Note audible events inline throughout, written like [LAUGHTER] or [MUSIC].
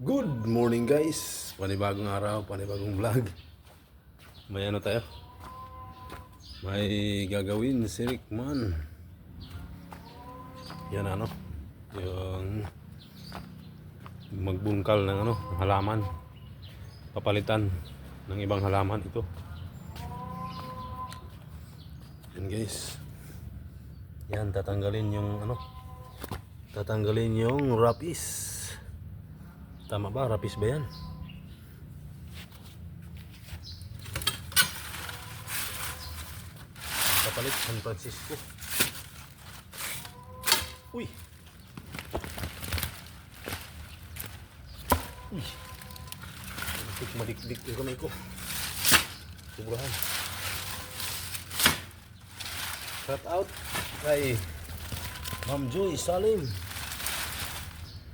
Good morning guys! Panibagong araw, panibagong vlog. May ano tayo? May gagawin si Rickman. Yan ano? Yung magbungkal ng ano, halaman. Papalitan ng ibang halaman ito. Yan guys. Yan, tatanggalin yung ano? Tatanggalin yung rapis. Tama ba? Rapis ba yan? Kapalit San Francisco. Uy! Uy! Matik madikdik yung kamay ko. Sobrahan. Shout out kay Ma'am Joy Salim.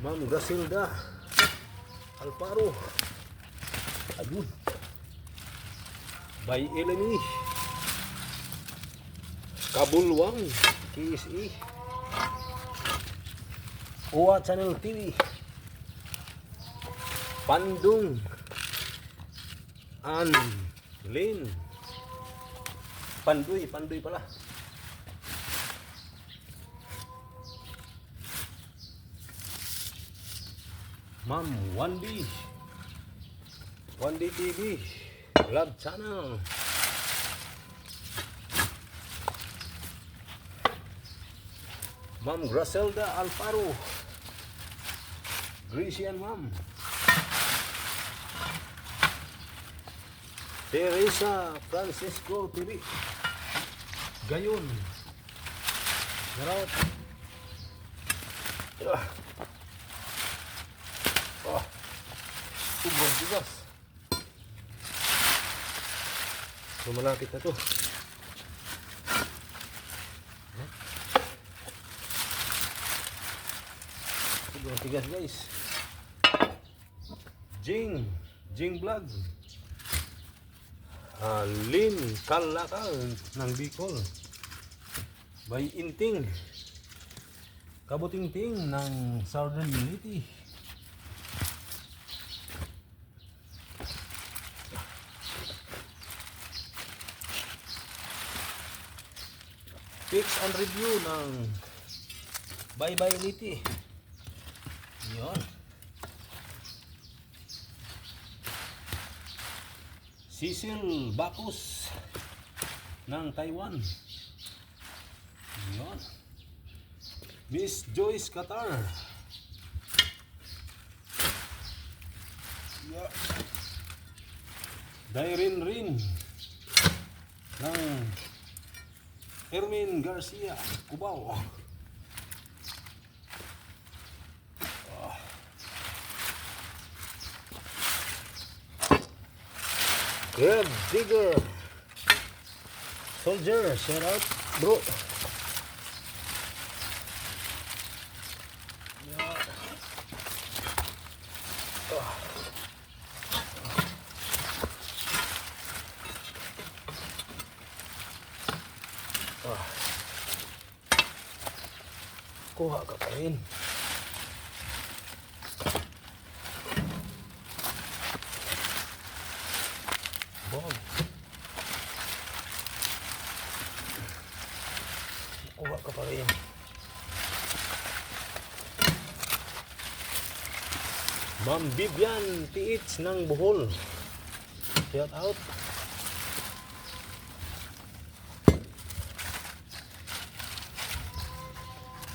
Ma'am Grasilda. Alparo. Ayun. By Eleni. Kabulwang. KSE. Uwa Channel TV. Pandung. An. Lin. Panduy. Panduy pala. Ma'am, 1D. 1D TV. Vlog channel. Ma'am Gracelda Alfaro. Grecian Ma'am. Teresa Francisco TV. Gayon. Shoutout. Ah. Oh, sobrang tigas. So, malapit na to. Sobrang tigas guys. Jing. Jing Vlog. Ah, Lin Kalakal ng Bicol. By Inting. Kabutingting ng Southern Unity. Fix and review ng Bye Bye Liti. Yun. Cecil Bacus ng Taiwan. Yun. Miss Joyce Qatar. Yeah. Dairin Rin ng Hermin Garcia, Cubao. Ah. Grab Digger. Soldier, shout out, bro. Yeah. Ah. Ah. Kuha ka pa rin. Bog. Kuha ka pa rin. Ma'am Vivian PH ng Bohol. Shout out.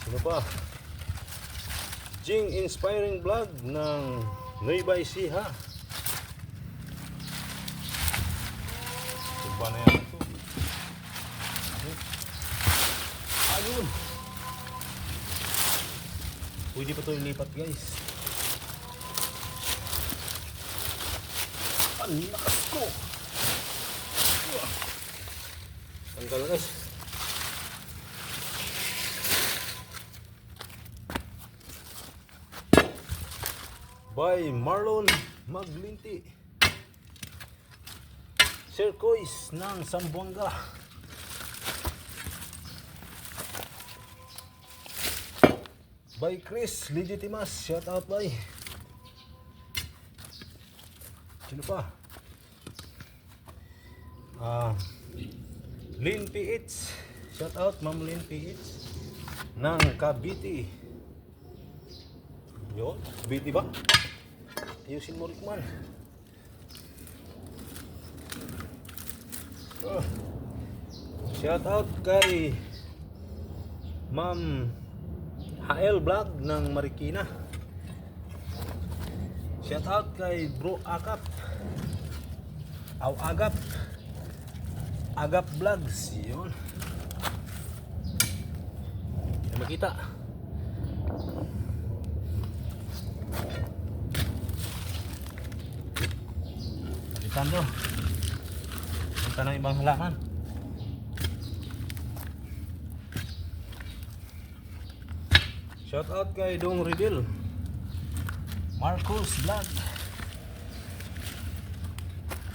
Sino pa? Jing Inspiring Vlog ng Nueva Ecija. Pwede pa ito ilipat guys. Ang lakas ko! Tanggal guys. by Marlon Maglinti. Circois ng Sambuanga. By Chris Legitimas. Shout out by. Sino pa? Ah, Lin PH. Shout out Ma'am Lin PH ng Cavite. Yun, Cavite ba? Ayusin mo Rickman. Ah. Shout out kay Ma'am HL Vlog ng Marikina. Shout out kay Bro Akap. Aw Agap. Agap Vlogs. Yun. Hindi makita. Palitan do. Punta ng ibang halaman. Shout out kay Dong Ridil. Marcos Vlog.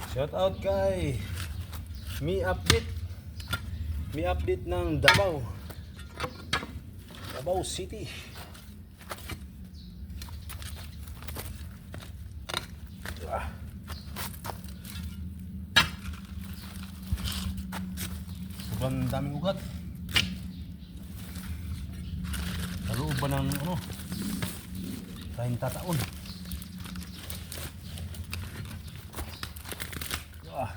Shout out kay Mi Update. Mi Update ng Davao. Davao City. Ah. Sobrang daming ugat. Sa loob ba ng ano? 30 taon. Ah.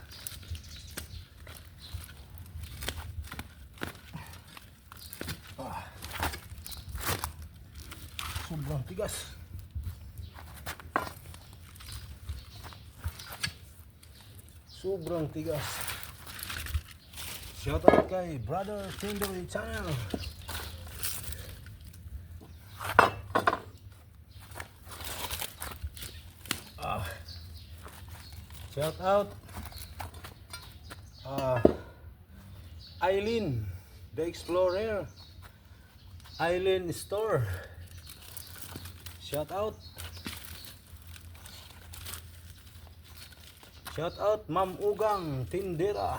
Ah. Sobrang tigas. Sobrang tigas. Shout out kay Brother Tindery Channel. Ah. Shout out. Ah Eileen the Explorer. Eileen Store. Shout out. Shout out Ma'am Ugang Tindera.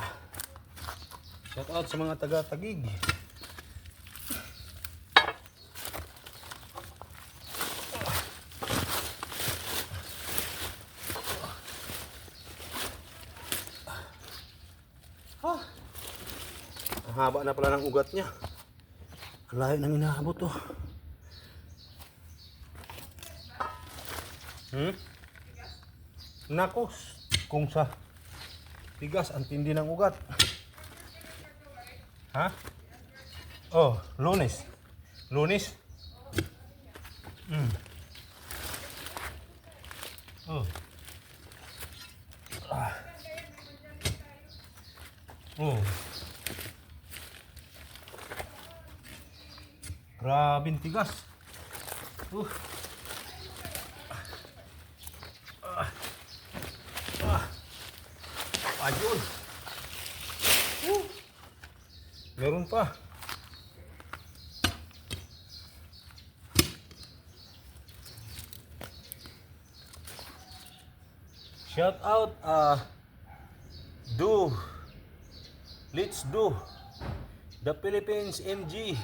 Shout out sa mga taga-tagig haba na pala ng ugat niya. Ang layo nang inaabot to. Hmm? Nakos. Kung sa tigas ang tindi ng ugat. Ha? Oh, lunes. Lunes? Hmm. Oh. Ah. Oh. Grabing tigas. Uh. Ah. Ah. Ayun. Uh. Meron pa. Shout out uh do Let's do the Philippines MG.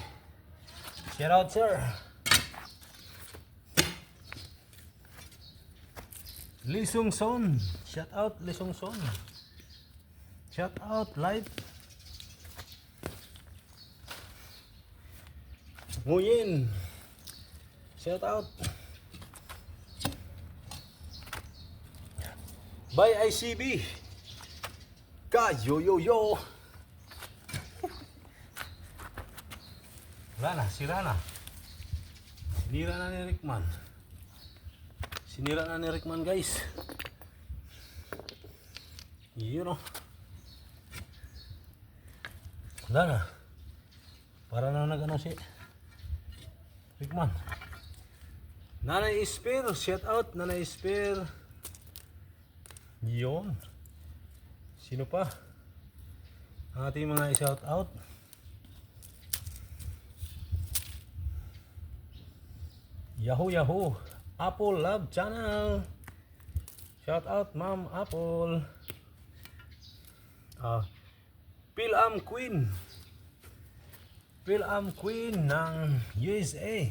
Shout out, sir. Lisong Son. Shout out, Lisong Son. Shout out, live. Nguyen. Shout out. By ICB. Ka yo yo yo. Wala na, sira na. Sinira na ni Rickman. Sinira na ni Rickman guys. Yun o. Wala na. Para na nag-ano si Rickman. Nanay Spare, shout out Nanay Spare. Yun. Sino pa? Ang ating mga shout out. Yahoo Yahoo Apple Love Channel. Shout out Ma'am Apple. Ah Pilam Queen. Pilam Queen ng USA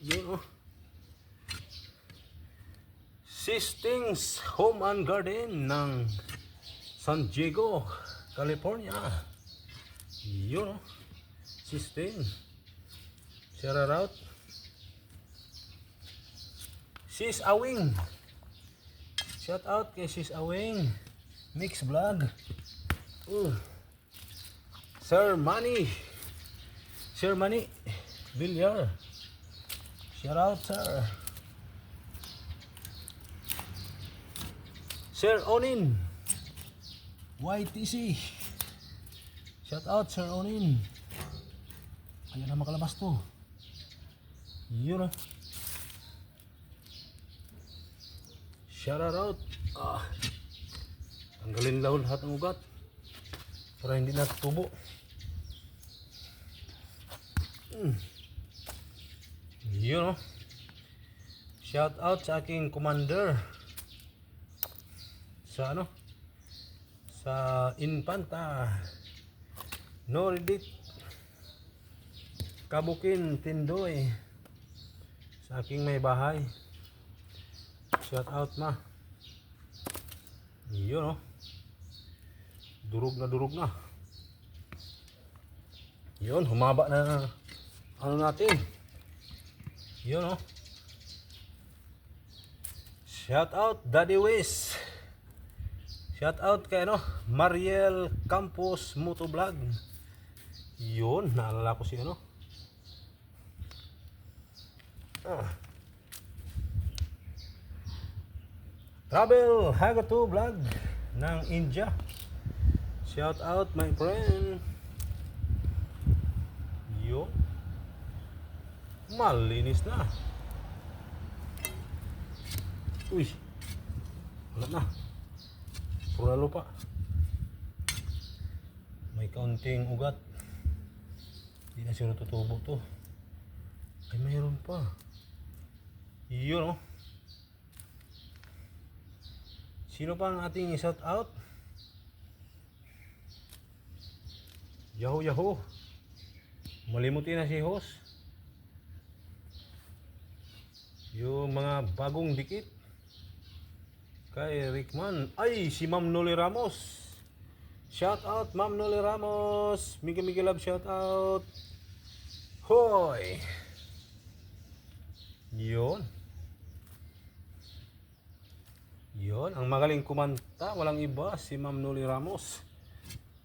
Yun oh Sistings Home and Garden ng San Diego, California. Yun, oh. Sisting. Shout out. Sis Awing. Shout out kay Sis Awing. Mix Vlog. Uh. Sir Manny. Sir Manny. Villar. Shout out, sir. Sir Onin. YTC. Shout out, Sir Onin. Ayan na makalabas to. Yun oh. Shout out. Ah. Tanggalin daw lahat ng ugat. Para hindi na tubo. Mm. Yun oh. Shout out sa aking commander. Sa ano? Sa Infanta. Noridit. Kabukin, Tindoy. Sa aking may bahay. Shout out na. Yun oh. Durog na durog na. Yun, humaba na ano natin. Yun oh. Shout out Daddy Wiz. Shout out kay ano, Mariel Campos Motovlog. Yun, naalala ko si ano. Ah. Travel Hagato Vlog ng India. Shout out my friend. Yo. Malinis na. Uy. Wala na. Pura lupa. May kaunting ugat. Hindi na siguro tutubo to. Ay, mayroon pa. Yun oh. Sino pa ang ating shout out? Yahoo Yahoo. Malimutin na si host. Yung mga bagong dikit. Kay Rickman. Ay, si Ma'am Noli Ramos. Shout out Ma'am Noli Ramos. Mega Mega Love shout out. Hoy. Yun. Yun, ang magaling kumanta, walang iba, si Ma'am Noli Ramos.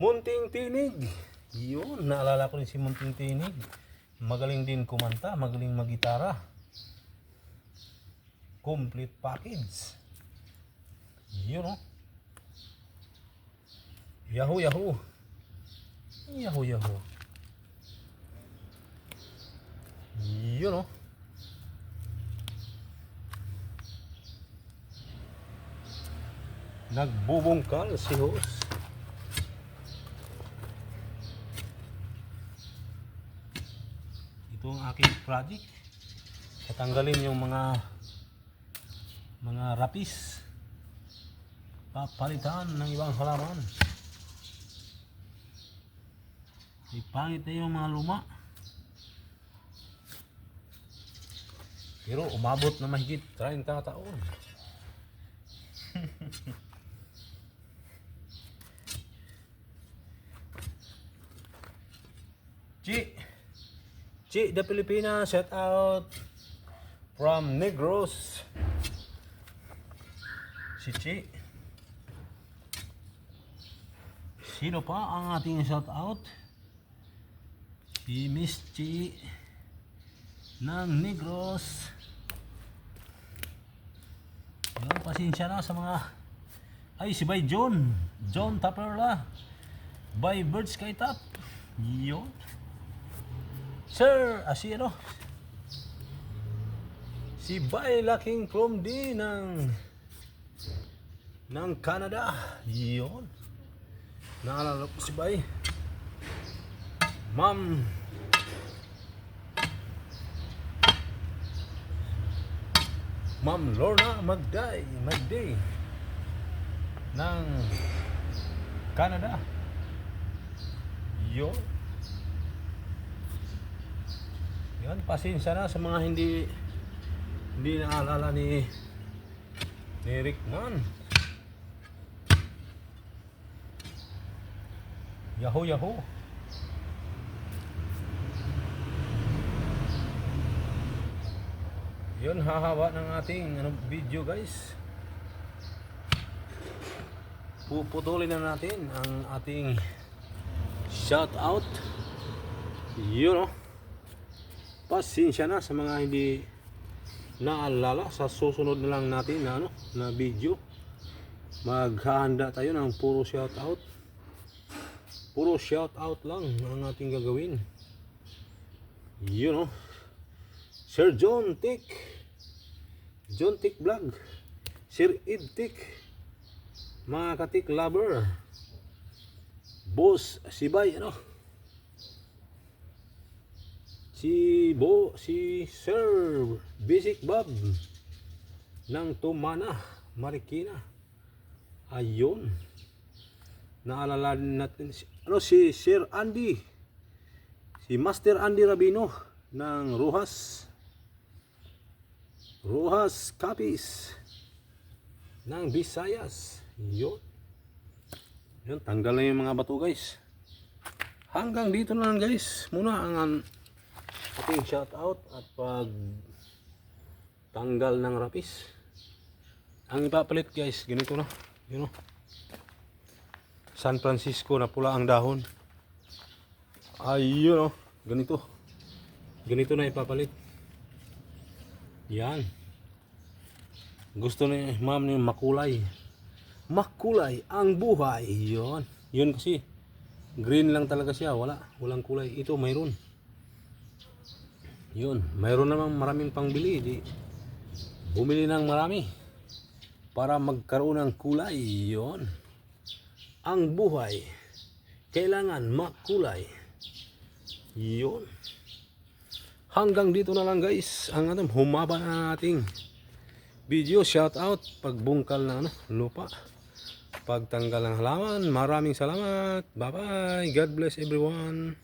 Munting Tinig. Yun, naalala ko rin si Munting Tinig. Magaling din kumanta, magaling magitara. Complete package. Yun oh. Yahoo, yahoo. Yahoo, yahoo. Yun oh. Nagbubungkal si host. Ito ang aking project. Tatanggalin yung mga mga rapis. Papalitan ng ibang halaman. Ipangit na yung mga luma. Pero umabot na mahigit 30 taon. [LAUGHS] Chi. Chi, the Pilipinas, shout out from Negros. Si Chi. Sino pa ang ating shout out? Si Miss Chi ng Negros. Yun, pasensya na sa mga ay si Bay John. John Taperla. By Birds Sky Top. Yun. Sir, ah, si ano? Si Bay Laking from D ng ng Canada. Yun. Naalala ko si Bay. Ma'am. Ma'am Lorna Magday, Magday ng Canada. Yun. Yan, pasensya na sa mga hindi hindi naalala ni ni Rickman. Yahoo Yahoo. Yun, hahaba ng ating ano, video guys. Puputulin na natin ang ating shout out. Yun oh. Pasensya na sa mga hindi naalala sa susunod na lang natin na ano na video. Maghahanda tayo ng puro shout out. Puro shout out lang ang ating gagawin. Yun oh. Sir John Tick. John Tick Vlog. Sir Ed Tick. Mga katik lover. Boss Sibay ano. Si Bo, si Sir Basic Bob ng Tumana, Marikina. Ayun. Naalala natin si, ano si Sir Andy. Si Master Andy Rabino ng Rojas. Rojas Capis ng Visayas. Yun. Yun, tanggal na yung mga bato guys. Hanggang dito na lang guys. Muna ang ating shout out at pag tanggal ng rapis. Ang ipapalit guys, ganito na. Yun o. San Francisco na pula ang dahon. Ayun o. Ganito. Ganito na ipapalit. Yan. Gusto ni ma'am ni makulay. Makulay ang buhay. Yun. Yun kasi. Green lang talaga siya. Wala. Walang kulay. Ito mayroon. Yun. Mayroon namang maraming pangbili. Di. Bumili ng marami. Para magkaroon ng kulay. Yun. Ang buhay. Kailangan makulay. Yun. Hanggang dito na lang guys. Ang ating humaba na ating video. Shout out. Pagbungkal ng ano, lupa. Pagtanggal ng halaman. Maraming salamat. Bye bye. God bless everyone.